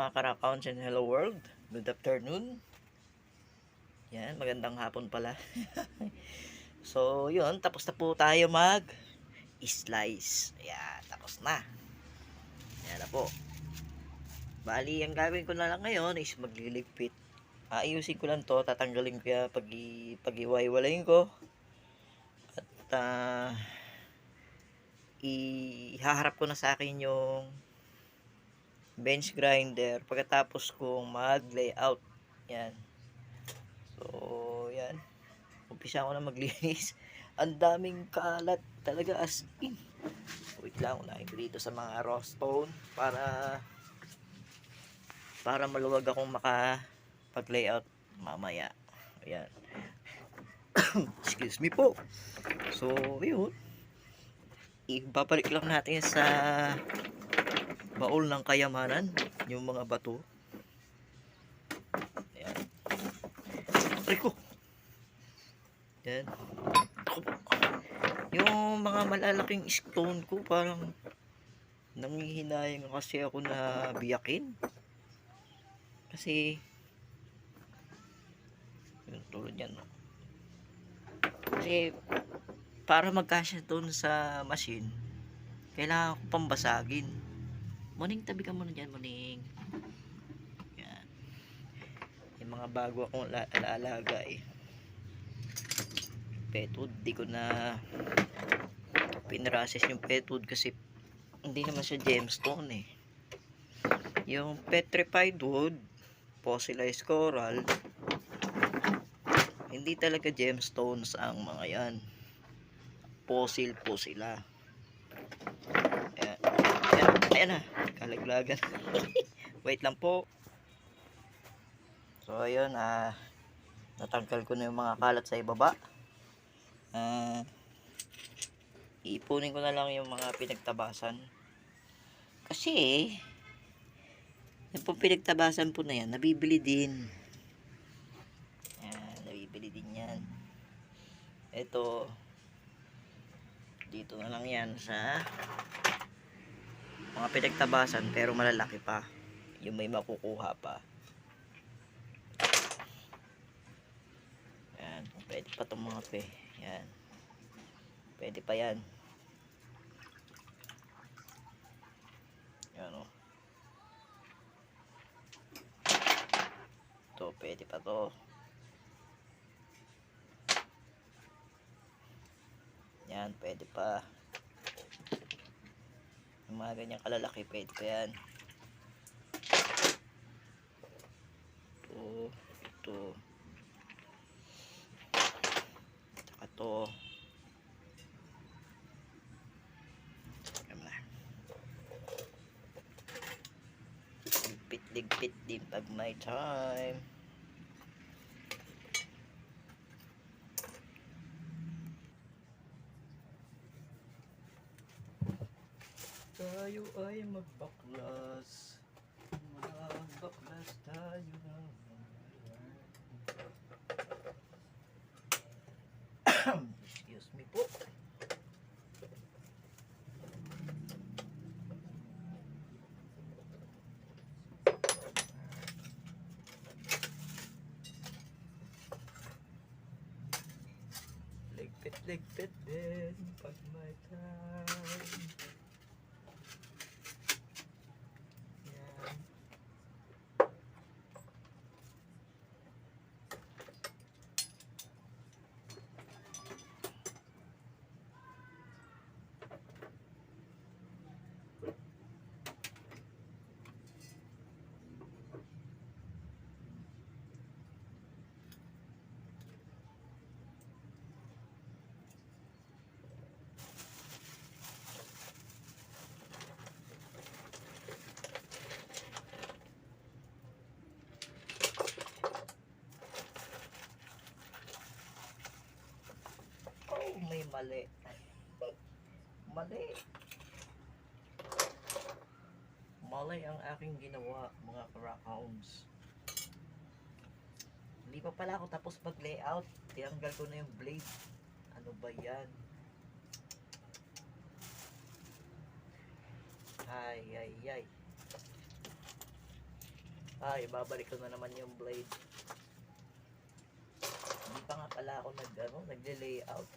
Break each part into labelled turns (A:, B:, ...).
A: mga karakouns and hello world. Good afternoon. Yan, magandang hapon pala. so, yun, tapos na po tayo mag slice. Ayan, tapos na. Ayan na po. Bali, ang gagawin ko na lang ngayon is magliligpit. Ayusin ko lang to, tatanggalin ko ya pag, pag iwaiwalayin ko. At, ah, ihaharap ko na sa akin yung bench grinder pagkatapos kong mag layout yan. So yan. Umpisa ko na maglinis. Ang daming kalat talaga as in. Wait lang unahin ko dito sa mga raw stone para para maluwag akong maka pag layout mamaya. Ayan. Excuse me po. So yun. Ibabalik lang natin sa baul ng kayamanan yung mga bato. Ayan. Rico yan Ako po. yung mga malalaking stone ko parang nangihinayang kasi ako na biyakin. Kasi yun tulad yan kasi para magkasya doon sa machine kailangan ko pambasagin Muning, tabi ka muna dyan, muning. Yan. Yung mga bago akong la- alaalaga eh. Pet food, di ko na pinrases yung pet food kasi hindi naman siya gemstone eh. Yung petrified wood, fossilized coral, hindi talaga gemstones ang mga yan. Fossil po sila. Ayan. Na. Kalaglagan. Wait lang po. So, ayun. Ah, natanggal ko na yung mga kalat sa ibaba. Ah, iipunin ko na lang yung mga pinagtabasan. Kasi, yung po pinagtabasan po na yan, nabibili din. Ayan, nabibili din yan. Ito, dito na lang yan sa mga pinagtabasan pero malalaki pa. Yung may makukuha pa. Yan pwede pa itong mga pe. Yan. Pwede pa yan. Yan o to pwede pa to. Yan pwede pa yung mga ganyang kalalaki pwede pa yan. Ito ito. Saka to. Tama na. ligpit ligpit din pag may time tayo ay magbaklas. Magbaklas tayo ng excuse me po. Ligpit ligpit din. Pag may time Yan. Oh, may mali. mali. Mali ang aking ginawa, mga karakhounds. Hindi pa pala ako tapos mag-layout. Tinanggal ko na yung blade. Ano ba yan? Ay, ay, ay. Ay, babalik ko na naman yung blade. Hindi pa nga pala ako nag, ano, nagle-layout.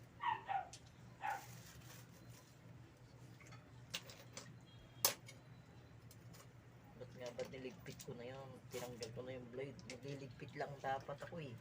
A: Ba't nga ba't niligpit ko na yun? Tinanggal ko na yung blade. Nagliligpit lang dapat ako eh.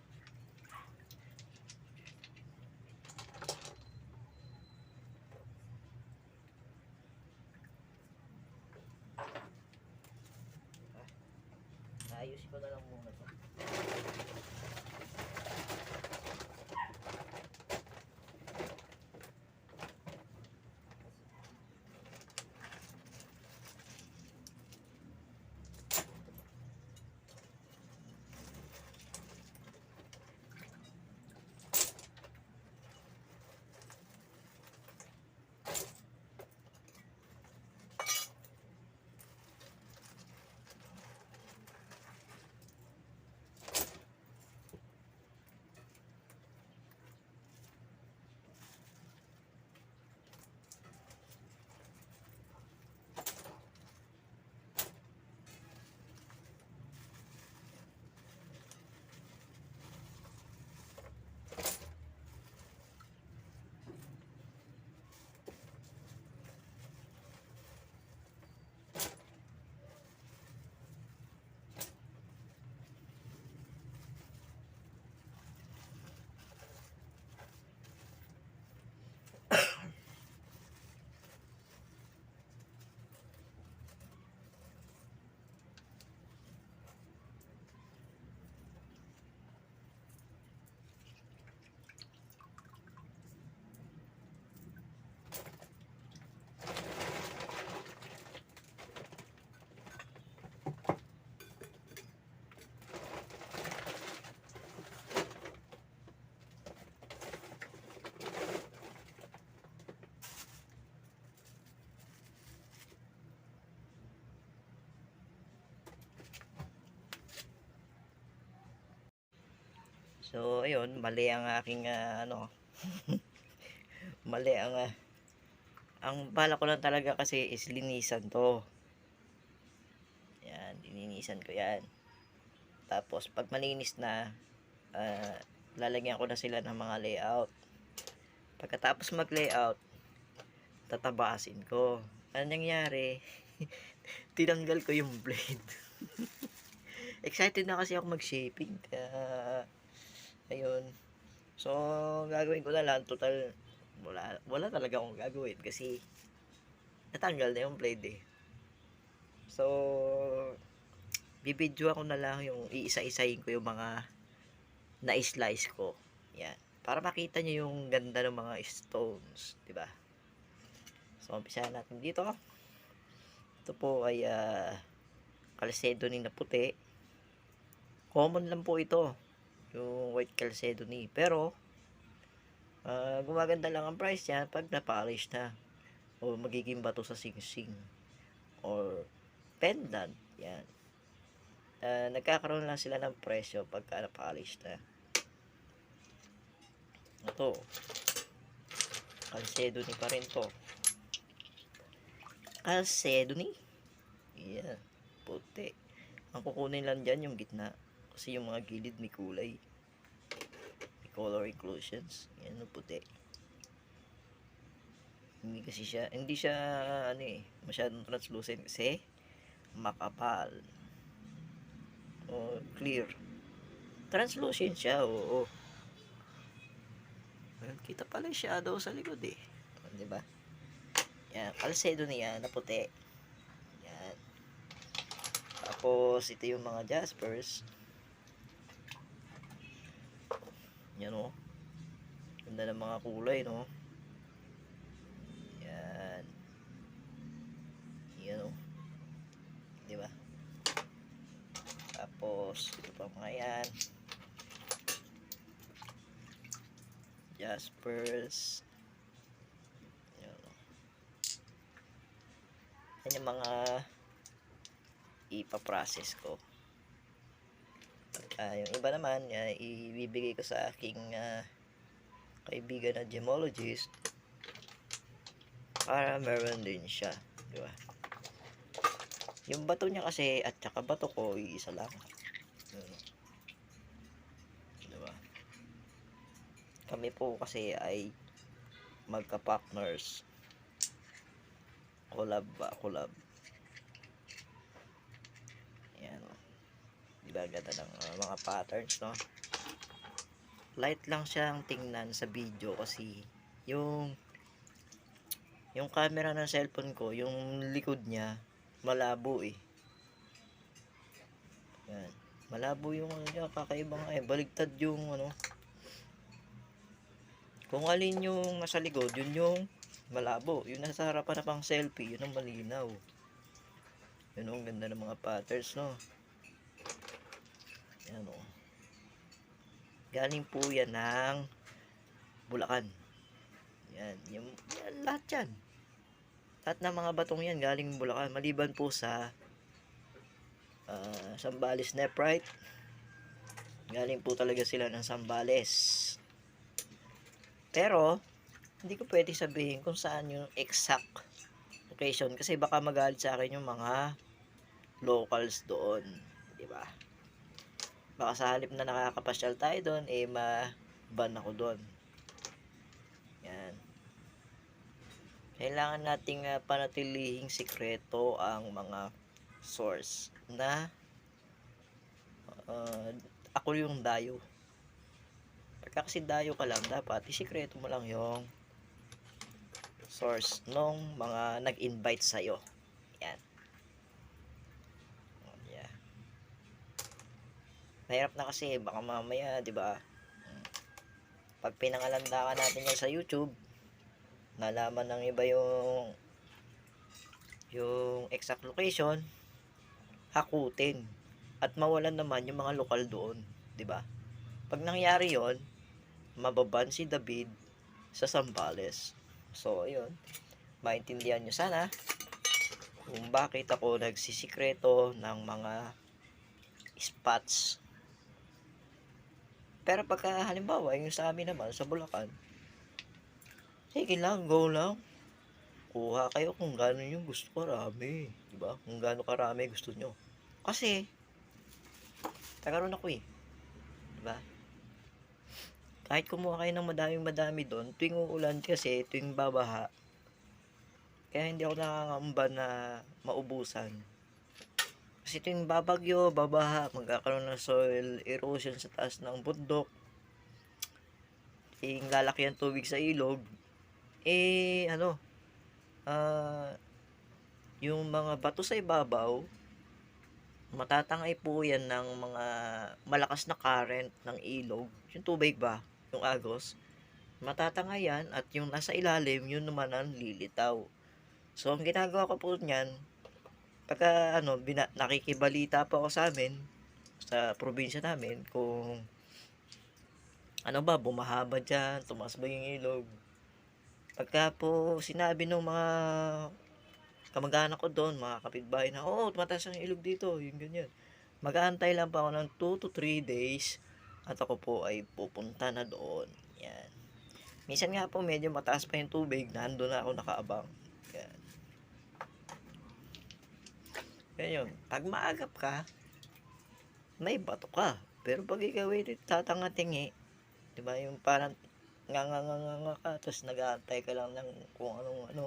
A: So, ayun, mali ang aking ah, ano. mali ang ah, ang bala ko lang talaga kasi is linisan to. Yan, lininisan ko yan. Tapos, pag malinis na, ah, lalagyan ko na sila ng mga layout. Pagkatapos mag-layout, tatabasin ko. Ano nangyari? Tinanggal ko yung blade. Excited na kasi ako mag-shaping. Kaya, ayun. So, gagawin ko na lang. Total, wala, wala talaga akong gagawin kasi natanggal na yung blade eh. So, bibidyo ako na lang yung iisa-isahin ko yung mga na-slice ko. Yan. Para makita nyo yung ganda ng mga stones. ba? So, umpisahan natin dito. Ito po ay uh, calcedony na puti. Common lang po ito. Yung white calcedony. Pero, ah, gumaganda lang ang price niya pag na-polish na. O magiging bato sa sing-sing. Or pendant. Yan. Ah, nagkakaroon lang sila ng presyo pagka na-polish na. Ito. Calcedony pa rin to. Calcedony. Yan. Puti. Ang kukunin lang dyan yung gitna. Kasi yung mga gilid may kulay. May color inclusions. Yan yung puti. Hindi kasi siya, hindi siya, ano eh, masyadong translucent kasi makapal. O clear. Translucent siya, oo. Ayun, kita pala yung shadow sa likod eh. Di ba? Yan, kalsedo niya na puti. Yan. Tapos, ito yung mga jaspers. Yan o. Ganda ng mga kulay, no? Yan. Yan o. Di ba? Tapos, ito pa mga yan. Jaspers. Yan o. Yan yung mga ipaprocess ko. Ah, yung iba naman, ah, ibibigay ko sa aking ah, kaibigan na gemologist para meron din siya. Di ba? Yung bato niya kasi at saka bato ko, isa lang. Yun. Diba? Kami po kasi ay magka-partners. Collab ba? Collab. Yan. o. Diba ganda ng uh, mga patterns, no? Light lang siyang tingnan sa video kasi yung yung camera ng cellphone ko, yung likod niya, malabo eh. Yan. Malabo yung ano niya, kakaibang ay baligtad yung ano. Kung alin yung nasa likod, yun yung malabo. Yung nasa harapan na pang selfie, yun ang malinaw. Yun ang ganda ng mga patterns, no? Yan o. Galing po yan ng Bulacan. Yan, yung, yan, lahat yan. Lahat ng mga batong yan galing Bulacan. Maliban po sa uh, Sambales Neprite. Galing po talaga sila ng Sambales. Pero, hindi ko pwede sabihin kung saan yung exact location. Kasi baka magalit sa akin yung mga locals doon. Di ba? Baka sa halip na nakakapasyal tayo doon, eh ma-ban ako doon. Yan. Kailangan nating uh, panatilihing sikreto ang mga source na uh, ako yung dayo. Pagka kasi dayo ka lang, dapat isikreto mo lang yung source nung mga nag-invite sa'yo. Yan. Oh, Yeah. Mahirap na kasi, baka mamaya, di ba? Pag pinangalandakan natin yan sa YouTube, nalaman ng iba yung yung exact location, hakutin. At mawalan naman yung mga lokal doon, 'di ba? Pag nangyari 'yon, mababan si David sa Sambales. So, ayun. Maintindihan nyo sana kung bakit ako nagsisikreto ng mga spots. Pero pagka halimbawa, yung sa amin naman, sa Bulacan, sige lang, go lang. Kuha kayo kung gano'n yung gusto karami. Diba? Kung gano'n karami gusto nyo. Kasi, tagaroon ako eh. Diba? Kahit kumuha kayo ng madaming madami doon, tuwing uulan kasi, tuwing babaha, kaya hindi ako nakangamba na maubusan. Kasi tuwing babagyo, babaha, magkakaroon ng soil erosion sa taas ng bundok, eh, lalaki ang tubig sa ilog, eh, ano, ah, yung mga bato sa ibabaw, matatangay po yan ng mga malakas na current ng ilog, yung tubig ba, yung agos, matatangay yan at yung nasa ilalim, yun naman ang lilitaw. So, ang ginagawa ko po niyan, pagka ano, bina, nakikibalita po ako sa amin, sa probinsya namin, kung ano ba, bumahaba dyan, tumas ba yung ilog. Pagka po sinabi ng mga kamag-anak ko doon, mga kapitbahay na, oo, oh, tumataas ang ilog dito, yung ganyan. Mag-aantay lang pa ako ng 2 to 3 days at ako po ay pupunta na doon. Yan. Minsan nga po medyo mataas pa yung tubig, nando na ako nakaabang. Yan. Yun. Pag maagap ka, may bato ka. Pero pag ikaw ay tatangatingi, di ba yung parang nga nga nga nga, nga ka, tapos nag-aantay ka lang ng kung anong ano,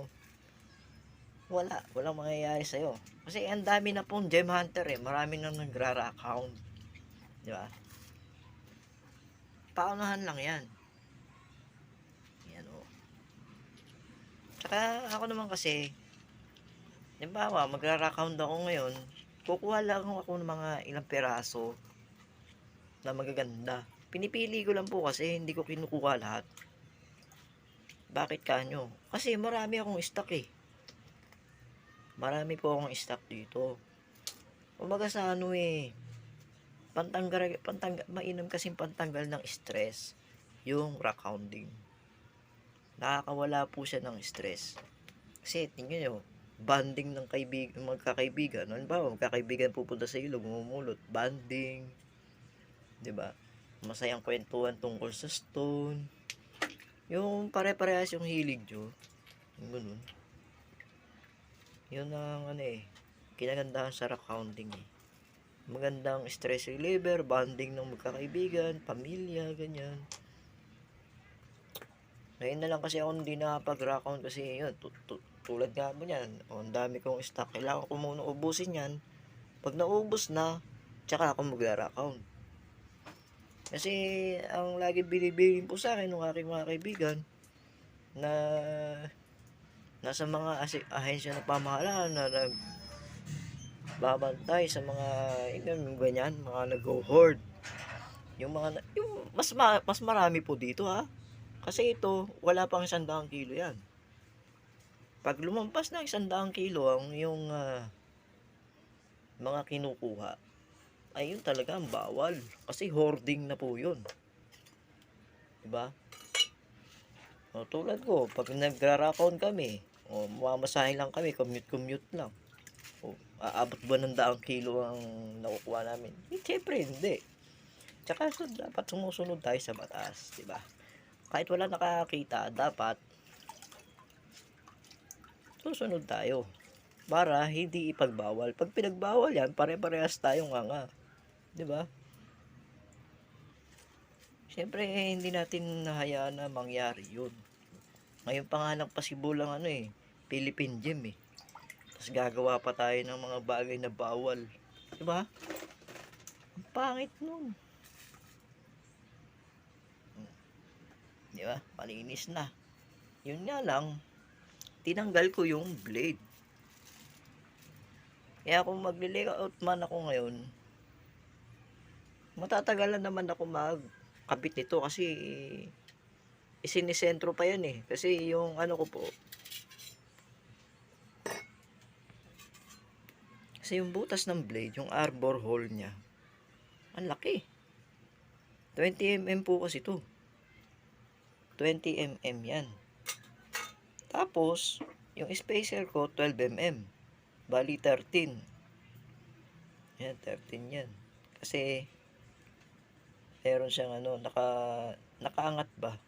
A: wala, walang mangyayari sa'yo. Kasi ang dami na pong gem hunter eh, marami nang nagrara account. Di ba? Paunahan lang yan. Yan o. Tsaka ako naman kasi, Halimbawa, magra-account ako ngayon, kukuha lang ako ng mga ilang peraso na magaganda. Pinipili ko lang po kasi hindi ko kinukuha lahat. Bakit kanyo? Kasi marami akong stock eh. Marami po akong stock dito. Umaga sa ano eh, pantanggal, pantanggal, mainam kasing pantanggal ng stress yung rock. Nakakawala po siya ng stress. Kasi tingnan nyo, banding ng kaibig, magkakaibigan. Ba, magkakaibigan pupunta sa ilog, mamumulot, banding. 'Di ba? Masayang kwentuhan tungkol sa stone. Yung pare-parehas yung hilig nyo. Yung ganun. Yun ang ano eh. kinagandahan sa rock counting eh. Magandang stress reliever, bonding ng magkakaibigan, pamilya, ganyan. Ngayon na lang kasi ako hindi nakapag-rock count kasi yun, tulad nga mo yan, o, ang dami kong stock, kailangan ko muna ubusin yan. Pag naubos na, tsaka ako mag-rock count. Kasi ang lagi binibilin po sa akin ng aking mga kaibigan na nasa mga ahensya ng pamahalaan na nag babantay sa mga yung ganyan, mga nag-hoard. Yung mga na- yung mas ma- mas marami po dito ha. Kasi ito, wala pang isandang kilo yan. Pag lumampas na isandang kilo ang yung ah, mga kinukuha, ay yun talaga ang bawal. Kasi hoarding na po yun. Diba? O, tulad ko, pag nagra-rakon kami, o mamamasahin lang kami, commute-commute lang. O, aabot ba ng daang kilo ang nakukuha namin? Eh, syempre, hindi. Tsaka so, dapat sumusunod tayo sa batas, di ba? Kahit wala nakakita, dapat susunod tayo para hindi ipagbawal. Pag pinagbawal yan, pare-parehas tayong nga nga. Ba? Siyempre, eh, hindi natin nahayaan na mangyari yun. Ngayon pa nga lang pasibulang ano eh, Philippine Gym eh. Tapos gagawa pa tayo ng mga bagay na bawal. Ba? Ang pangit nun. Di ba? Malinis na. Yun nga lang, tinanggal ko yung blade. Kaya kung magle-layout man ako ngayon, matatagalan naman ako magkabit nito kasi isinisentro pa yan eh. Kasi yung ano ko po, kasi yung butas ng blade, yung arbor hole niya, ang laki. 20mm po kasi to. 20mm yan. Tapos, yung spacer ko, 12mm. Bali, 13. Yan, 13 yan. Kasi, meron siyang ano, naka, nakaangat ba?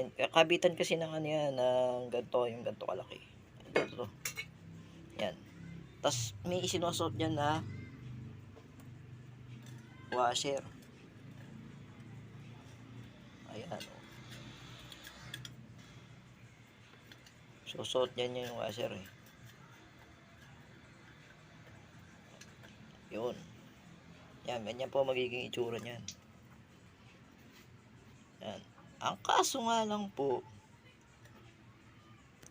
A: Yan, kabitan kasi ng ano yan, ng ganito, yung ganito kalaki. Ito. Yan. Tapos, may isinusot dyan na washer. Ayan, Susot niya yung washer eh. Yun. Yan, ganyan po magiging itsura niyan. Yan. Ang kaso nga lang po,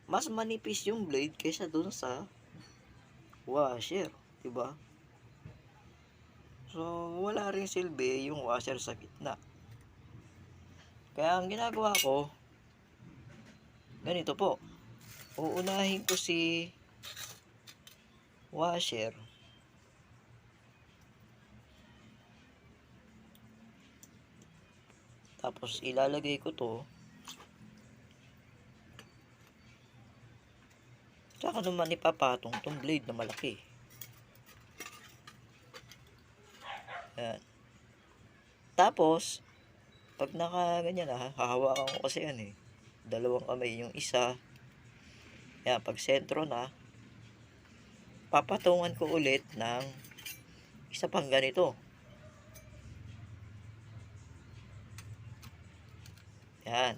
A: mas manipis yung blade kaysa dun sa washer, 'di ba? So, wala rin silbi yung washer sa gitna. Kaya ang ginagawa ko, ganito po. Uunahin ko si washer. Tapos ilalagay ko to. Tsaka naman ipapatong tong blade na malaki. Yan. Tapos, pag naka ganyan na, hahawakan ko kasi yan eh. Dalawang kamay yung isa. Yan, pag sentro na, papatungan ko ulit ng isa pang ganito. Yan.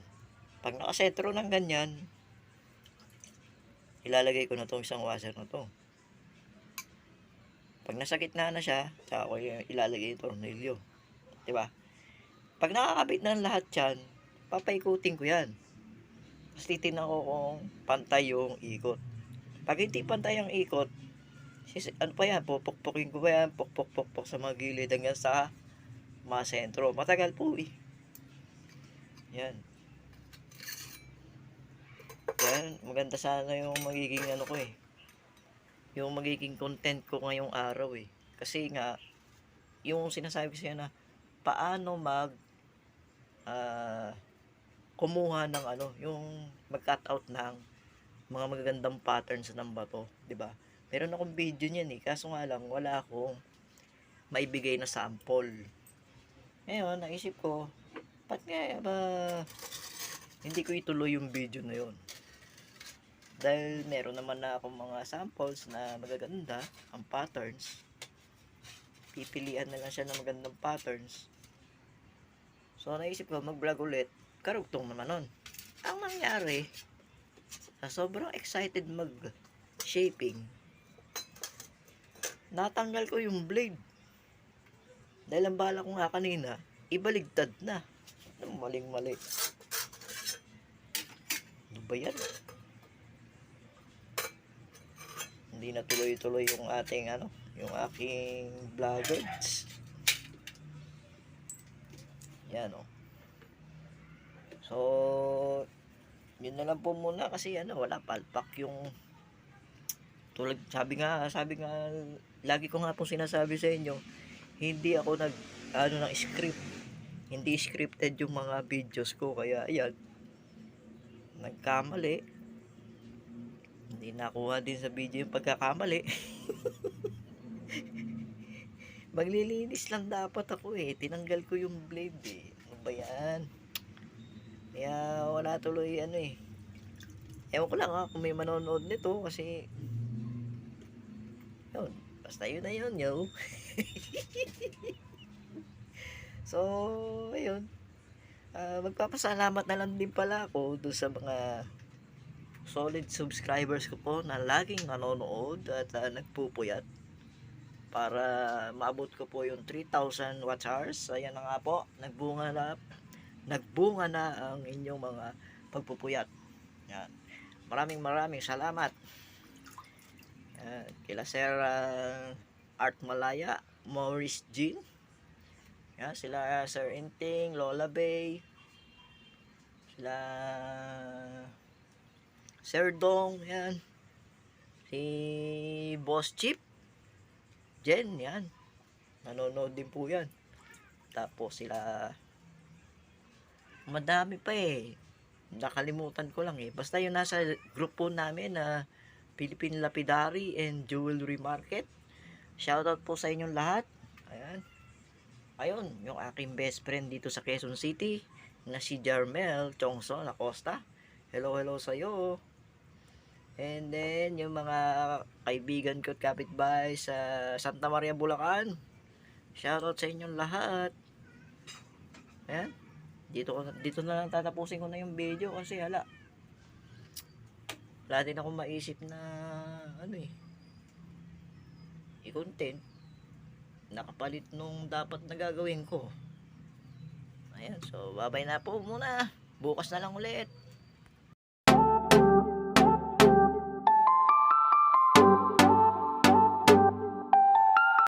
A: Pag nakasentro ng ganyan, ilalagay ko na tong isang washer na to. Pag nasa gitna na siya, saka ko ilalagay yung tornilyo. 'Di ba? Pag nakakabit na lahat yan, papaikutin ko yan. Tapos titignan ko kung pantay yung ikot. Pag hindi pantay ang ikot, sis, ano pa yan, pupukpukin ko pa yan, pukpuk-pukpuk sa mga gilid hanggang sa mga sentro. Matagal po eh. Yan. Yan, maganda sana yung magiging ano ko eh. Yung magiging content ko ngayong araw eh. Kasi nga, yung sinasabi ko sa'yo na, paano mag ah, kumuha ng ano, yung mag-cut out ng mga magagandang patterns ng bato, 'di ba? Meron akong video niyan eh, kaso nga lang wala akong maibigay na sample. Ngayon, naisip ko, ba't nga ba hindi ko ituloy yung video na yon? Dahil meron naman na akong mga samples na magaganda, ang patterns. Pipilian na lang siya ng magandang patterns. So, naisip ko, mag-vlog ulit. Karugtong naman nun. Ang nangyari, sa sobrang excited mag-shaping, natanggal ko yung blade. Dahil ang bala ko nga kanina, ibaligtad na. Maling-mali. Ano ba yan? Hindi na tuloy-tuloy yung ating ano, yung aking vloggers. Yan o. So, yun na lang po muna kasi ano, wala palpak yung tulad sabi nga sabi nga lagi ko nga pong sinasabi sa inyo hindi ako nag ano ng script hindi scripted yung mga videos ko kaya ayan nagkamali. Hindi nakuha din sa video yung pagkakamali. Maglilinis lang dapat ako eh tinanggal ko yung blade eh. Ano ba yan kaya wala tuloy ano eh. Ewan ko lang ha kung may manonood nito kasi yun basta yun na yun yo. So ayun. Ah, magpapasalamat na lang din pala ako doon sa mga solid subscribers ko po na laging nanonood at ah, nagpupuyat para maabot ko po yung 3,000 watch hours. Ayan na nga po, nagbunga na nagbunga na ang inyong mga pagpupuyat. Yan. Maraming maraming salamat. Yan. Kila Sir ah, Art Malaya, Maurice Jean. Yan, sila Sir Inting, Lola Bay. Sila Sir Dong, yan. Si Boss Chip. Jen, yan. Nanonood din po yan. Tapos sila madami pa eh. Nakalimutan ko lang eh. Basta yung nasa group po namin na Philippine Lapidary and Jewelry Market. Shoutout po sa inyong lahat. Ayan. Ayun, yung aking best friend dito sa Quezon City na si Jarmel Chongson Acosta. Hello, hello sa iyo. And then, yung mga kaibigan ko at kapitbahay sa Santa Maria, Bulacan. Shoutout sa inyong lahat. Ayan. Dito, ko, dito na lang tatapusin ko na yung video kasi hala. Wala din ako maisip na ano eh. I-content. Nakapalit nung dapat na ko. Ayan, so babay na po muna. Bukas na lang ulit.